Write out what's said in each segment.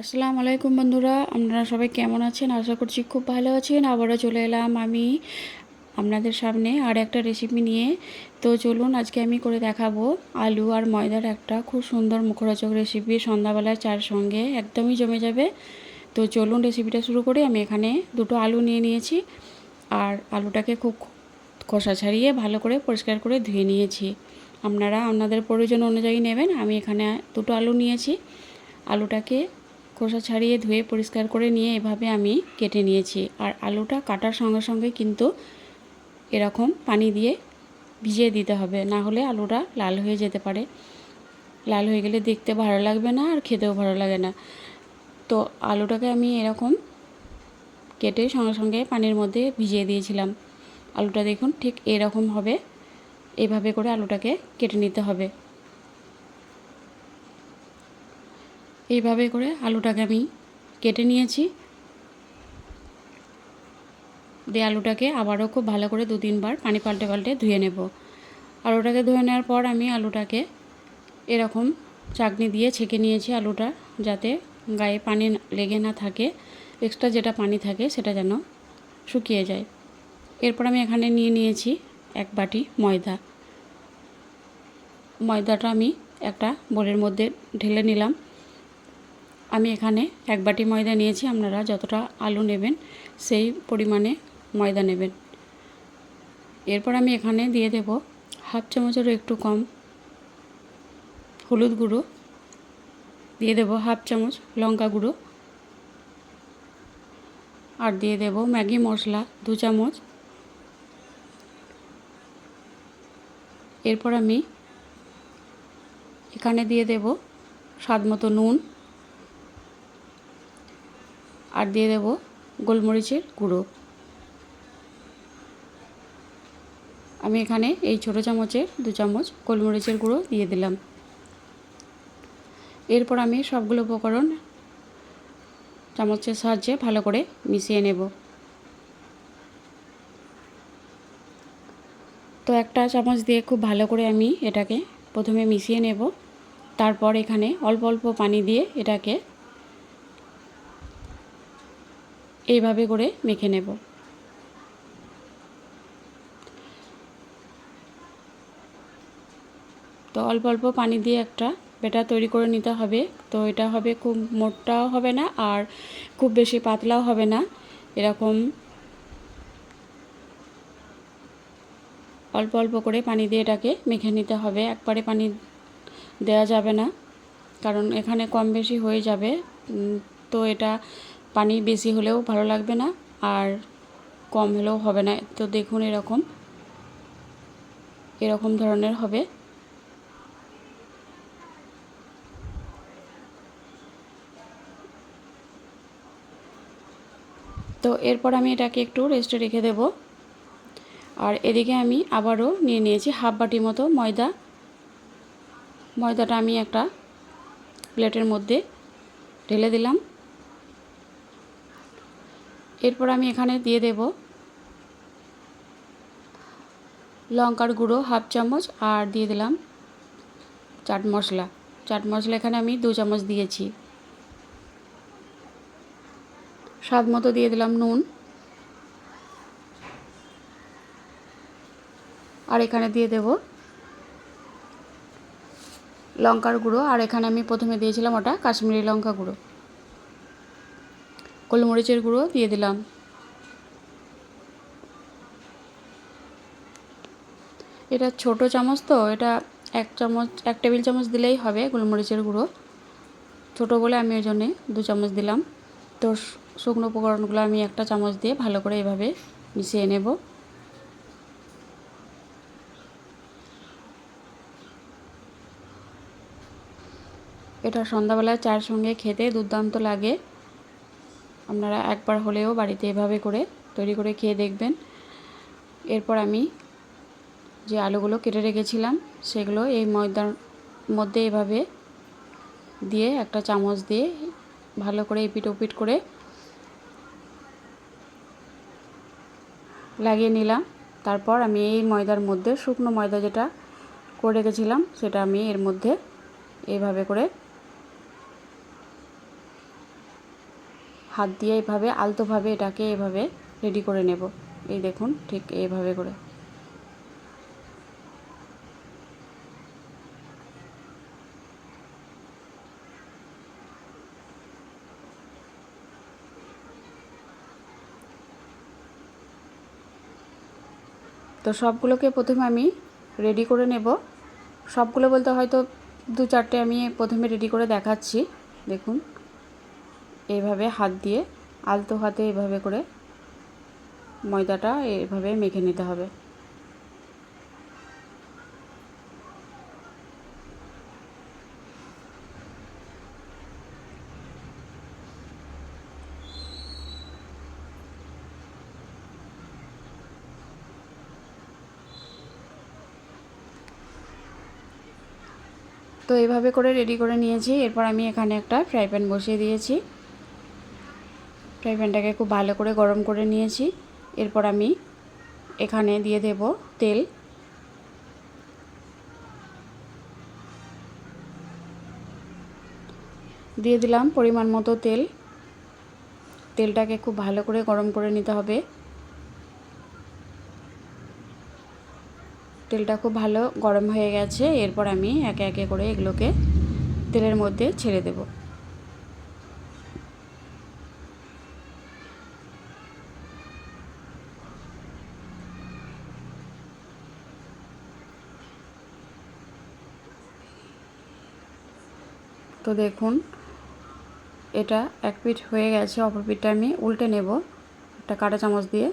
আসসালামু আলাইকুম বন্ধুরা, আপনারা সবাই কেমন আছেন? আশা করছি খুব ভালো আছেন। আবারও চলে এলাম আমি আপনাদের সামনে আর একটা রেসিপি নিয়ে। তো চলুন আজকে আমি করে দেখাবো আলু আর ময়দার একটা খুব সুন্দর মুখরোচক রেসিপি সন্ধ্যাবেলায় চার সঙ্গে একদমই জমে যাবে। তো চলুন রেসিপিটা শুরু করি। আমি এখানে দুটো আলু নিয়ে নিয়েছি আর আলুটাকে খুব খোসা ছাড়িয়ে ভালো করে পরিষ্কার করে ধুয়ে নিয়েছি। আপনারা আপনাদের প্রয়োজন অনুযায়ী নেবেন। আমি এখানে দুটো আলু নিয়েছি। আলুটাকে খোসা ছাড়িয়ে ধুয়ে পরিষ্কার করে নিয়ে এভাবে আমি কেটে নিয়েছি। আর আলুটা কাটার সঙ্গে সঙ্গে কিন্তু এরকম পানি দিয়ে ভিজিয়ে দিতে হবে, না হলে আলুটা লাল হয়ে যেতে পারে। লাল হয়ে গেলে দেখতে ভালো লাগবে না আর খেতেও ভালো লাগে না। তো আলুটাকে আমি এরকম কেটে সঙ্গে সঙ্গে পানির মধ্যে ভিজিয়ে দিয়েছিলাম। আলুটা দেখুন ঠিক এরকম হবে। এভাবে করে আলুটাকে কেটে নিতে হবে। এইভাবে করে আলুটাকে আমি কেটে নিয়েছি। দিয়ে আলুটাকে আবারও খুব ভালো করে দু তিনবার পানি পাল্টে পাল্টে ধুয়ে নেব। আলুটাকে ধুয়ে নেওয়ার পর আমি আলুটাকে এরকম চাকনি দিয়ে ছেঁকে নিয়েছি আলুটা যাতে গায়ে পানি লেগে না থাকে এক্সট্রা যেটা পানি থাকে সেটা যেন শুকিয়ে যায়। এরপর আমি এখানে নিয়ে নিয়েছি এক বাটি ময়দা। ময়দাটা আমি একটা বোলের মধ্যে ঢেলে নিলাম। আমি এখানে এক বাটি ময়দা নিয়েছি, আপনারা যতটা আলু নেবেন সেই পরিমাণে ময়দা নেবেন। এরপর আমি এখানে দিয়ে দেব হাফ চামচেরও একটু কম হলুদ গুঁড়ো, দিয়ে দেব হাফ চামচ লঙ্কা গুঁড়ো, আর দিয়ে দেব ম্যাগি মশলা দু চামচ। এরপর আমি এখানে দিয়ে দেব স্বাদ মতো নুন আর দিয়ে দেব গোলমরিচের গুঁড়ো। আমি এখানে এই ছোটো চামচের দু চামচ গোলমরিচের গুঁড়ো দিয়ে দিলাম। এরপর আমি সবগুলো উপকরণ চামচের সাহায্যে ভালো করে মিশিয়ে নেব। তো একটা চামচ দিয়ে খুব ভালো করে আমি এটাকে প্রথমে মিশিয়ে নেব। তারপর এখানে অল্প অল্প পানি দিয়ে এটাকে এইভাবে করে মেখে নেব। তো অল্প অল্প পানি দিয়ে একটা বেটা তৈরি করে নিতে হবে। তো এটা হবে খুব মোটাও হবে না আর খুব বেশি পাতলাও হবে না। এরকম অল্প অল্প করে পানি দিয়ে এটাকে মেখে নিতে হবে। একবারে পানি দেওয়া যাবে না, কারণ এখানে কম বেশি হয়ে যাবে। তো এটা পানি বেশি হলেও ভালো লাগবে না, আর কম হলেও হবে না। তো দেখুন এরকম এরকম ধরনের হবে। তো এরপর আমি এটাকে একটু রেস্টে রেখে দেব। আর এদিকে আমি আবারও নিয়ে নিয়েছি হাফ বাটি মতো ময়দা। ময়দাটা আমি একটা প্লেটের মধ্যে ঢেলে দিলাম। এরপর আমি এখানে দিয়ে দেব লঙ্কার গুঁড়ো হাফ চামচ আর দিয়ে দিলাম চাট মশলা। চাট মশলা এখানে আমি দু চামচ দিয়েছি। স্বাদ মতো দিয়ে দিলাম নুন। আর এখানে দিয়ে দেব লঙ্কার গুঁড়ো। আর এখানে আমি প্রথমে দিয়েছিলাম ওটা কাশ্মীরি লঙ্কা গুঁড়ো। গোলমরিচের গুঁড়ো দিয়ে দিলাম। এটা ছোট চামচ তো, এটা এক চামচ, এক টেবিল চামচ দিলেই হবে গোলমরিচের গুঁড়ো। ছোটো বলে আমি ওই জন্যে দু চামচ দিলাম। তো শুকনো উপকরণগুলো আমি একটা চামচ দিয়ে ভালো করে এভাবে মিশিয়ে নেব। এটা সন্ধ্যাবেলায় চার সঙ্গে খেতে দুর্দান্ত লাগে। আপনারা একবার হলেও বাড়িতে এভাবে করে তৈরি করে খেয়ে দেখবেন। এরপর আমি যে আলুগুলো কেটে রেখেছিলাম, সেগুলো এই ময়দার মধ্যে এভাবে দিয়ে একটা চামচ দিয়ে ভালো করে এপিট ওপিট করে লাগিয়ে নিলাম। তারপর আমি এই ময়দার মধ্যে, শুকনো ময়দা যেটা করে রেখেছিলাম, সেটা আমি এর মধ্যে এভাবে করে হাত দিয়ে এভাবে, আলতোভাবে এটাকে এভাবে রেডি করে নেব। এই দেখুন, ঠিক এইভাবে করে। তো সবগুলোকে প্রথমে আমি রেডি করে নেব। সবগুলো বলতে হয়তো দু চারটে আমি প্রথমে রেডি করে দেখাচ্ছি। দেখুন। এইভাবে হাত দিয়ে, আলতো হাতে এভাবে করে ময়দাটা এভাবে মেখে নিতে হবে। তো এইভাবে করে রেডি করে নিয়েছি। এরপর আমি এখানে একটা ফ্রাই প্যান বসিয়ে দিয়েছি। ফ্রাই প্যানটাকে খুব ভালো করে গরম করে নিয়েছি। এরপর আমি এখানে দিয়ে দেব তেল। দিয়ে দিলাম পরিমাণ মতো তেল। তেলটাকে খুব ভালো করে গরম করে নিতে হবে। তেলটা খুব ভালো গরম হয়ে গেছে। এরপর আমি একে একে করে এগুলোকে তেলের মধ্যে ছেড়ে দেব। তো দেখুন, এটা এক পিঠ হয়ে গেছে, অপর পিঠটা আমি উল্টে নেব একটা কাঁটা চামচ দিয়ে।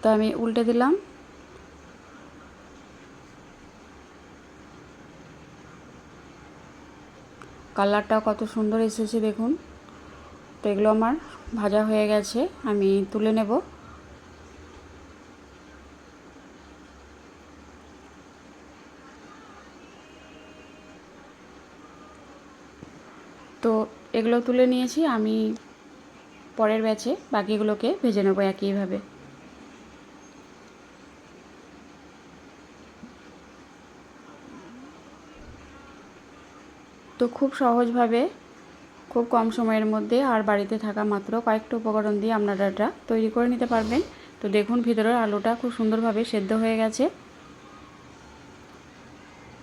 তো আমি উল্টে দিলাম। কালারটা কত সুন্দর এসেছে দেখুন। তো এগুলো আমার ভাজা হয়ে গেছে, আমি তুলে নেব তো এগুলো তুলে নিয়েছি, আমি পরের ব্যাচে বাকিগুলোকে ভেজে নেব একইভাবে তো খুব সহজভাবে, খুব কম সময়ের মধ্যে আর বাড়িতে থাকা মাত্র কয়েকটা উপকরণ দিয়ে আপনারা এটা তৈরি করে নিতে পারবেন। তো দেখুন ভিতরের আলুটা খুব সুন্দরভাবে সেদ্ধ হয়ে গেছে।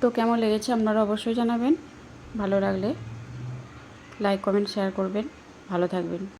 তো কেমন লেগেছে আপনারা অবশ্যই জানাবেন। ভালো লাগলে লাইক কমেন্ট শেয়ার করবেন। ভালো থাকবেন।